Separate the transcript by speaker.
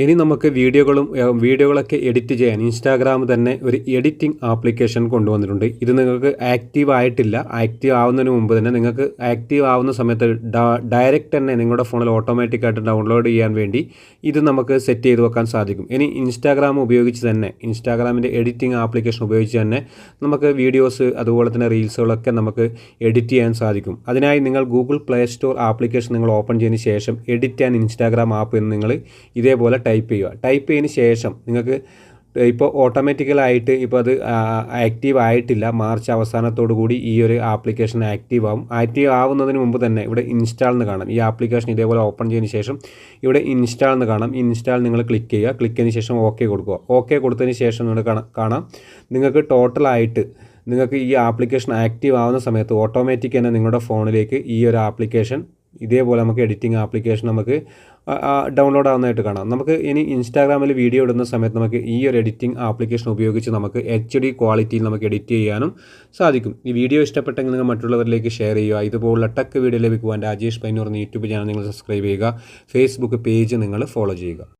Speaker 1: ഇനി നമുക്ക് വീഡിയോകളും വീഡിയോകളൊക്കെ എഡിറ്റ് ചെയ്യാൻ ഇൻസ്റ്റാഗ്രാം തന്നെ ഒരു എഡിറ്റിംഗ് ആപ്ലിക്കേഷൻ കൊണ്ടുവന്നിട്ടുണ്ട്. ഇത് നിങ്ങൾക്ക് ആക്റ്റീവ് ആയിട്ടില്ല. ആക്റ്റീവ് ആവുന്നതിന് മുമ്പ് തന്നെ നിങ്ങൾക്ക് ആക്റ്റീവ് ആവുന്ന സമയത്ത് ഡയറക്റ്റ് തന്നെ നിങ്ങളുടെ ഫോണിൽ ഓട്ടോമാറ്റിക്കായിട്ട് ഡൗൺലോഡ് ചെയ്യാൻ വേണ്ടി ഇത് നമുക്ക് സെറ്റ് ചെയ്ത് വെക്കാൻ സാധിക്കും. ഇനി ഇൻസ്റ്റാഗ്രാം ഉപയോഗിച്ച് തന്നെ ഇൻസ്റ്റാഗ്രാമിന്റെ എഡിറ്റിംഗ് ആപ്ലിക്കേഷൻ ഉപയോഗിച്ച് തന്നെ നമുക്ക് വീഡിയോസ് അതുപോലെ തന്നെ റീൽസുകളൊക്കെ നമുക്ക് എഡിറ്റ് ചെയ്യാൻ സാധിക്കും. അതിനായി നിങ്ങൾ ഗൂഗിൾ പ്ലേ സ്റ്റോർ ആപ്ലിക്കേഷൻ നിങ്ങൾ ഓപ്പൺ ചെയ്തതിന് ശേഷം എഡിറ്റ് ആൻഡ് ഇൻസ്റ്റാഗ്രാം ആപ്പ് എന്ന് നിങ്ങൾ ഇതേപോലെ ടൈപ്പ് ചെയ്യുക. ടൈപ്പ് ചെയ്തതിന് ശേഷം നിങ്ങൾക്ക് ഇപ്പോൾ ഓട്ടോമാറ്റിക്കലായിട്ട് ഇപ്പോൾ അത് ആക്റ്റീവ് ആയിട്ടില്ല. മാർച്ച് അവസാനത്തോടു കൂടി ഈ ഒരു ആപ്ലിക്കേഷൻ ആക്റ്റീവ് ആവും. ആക്റ്റീവ് ആവുന്നതിന് മുമ്പ് തന്നെ ഇവിടെ ഇൻസ്റ്റാൾ എന്ന് കാണാം. ഈ ആപ്ലിക്കേഷൻ ഇതേപോലെ ഓപ്പൺ ചെയ്തതിന് ശേഷം ഇവിടെ ഇൻസ്റ്റാൾ എന്ന് കാണാം. ഇൻസ്റ്റാൾ നിങ്ങൾ ക്ലിക്ക് ചെയ്യുക. ക്ലിക്ക് ചെയ്തതിന് ശേഷം ഓക്കെ കൊടുക്കുക. ഓക്കെ കൊടുത്തതിന് ശേഷം നിങ്ങൾ കാണാം നിങ്ങൾക്ക് ടോട്ടലായിട്ട് നിങ്ങൾക്ക് ഈ ആപ്ലിക്കേഷൻ ആക്റ്റീവ് ആവുന്ന സമയത്ത് ഓട്ടോമാറ്റിക് തന്നെ നിങ്ങളുടെ ഫോണിലേക്ക് ഈ ഒരു ആപ്ലിക്കേഷൻ ഇതേപോലെ നമുക്ക് എഡിറ്റിംഗ് ആപ്ലിക്കേഷൻ നമുക്ക് ഡൗൺലോഡ് ആവുന്നതായിട്ട് കാണാം. നമുക്ക് ഇനി ഇൻസ്റ്റാഗ്രാമിൽ വീഡിയോ ഇടുന്ന സമയത്ത് നമുക്ക് ഈ ഒരു എഡിറ്റിംഗ് ആപ്ലിക്കേഷൻ ഉപയോഗിച്ച് നമുക്ക് എച്ച് ഡി ക്വാളിറ്റിയിൽ നമുക്ക് എഡിറ്റ് ചെയ്യാനും സാധിക്കും. ഈ വീഡിയോ ഇഷ്ടപ്പെട്ടെങ്കിൽ നിങ്ങൾ മറ്റുള്ളവരിലേക്ക് ഷെയർ ചെയ്യുക. ഇതുപോലുള്ള ടെക് വീഡിയോ ലഭിക്കുവാൻ രാജേഷ് പൈനൂർ എന്ന യൂട്യൂബ് ചാനൽ നിങ്ങൾ സബ്സ്ക്രൈബ് ചെയ്യുക. ഫേസ്ബുക്ക് പേജ് നിങ്ങൾ ഫോളോ ചെയ്യുക.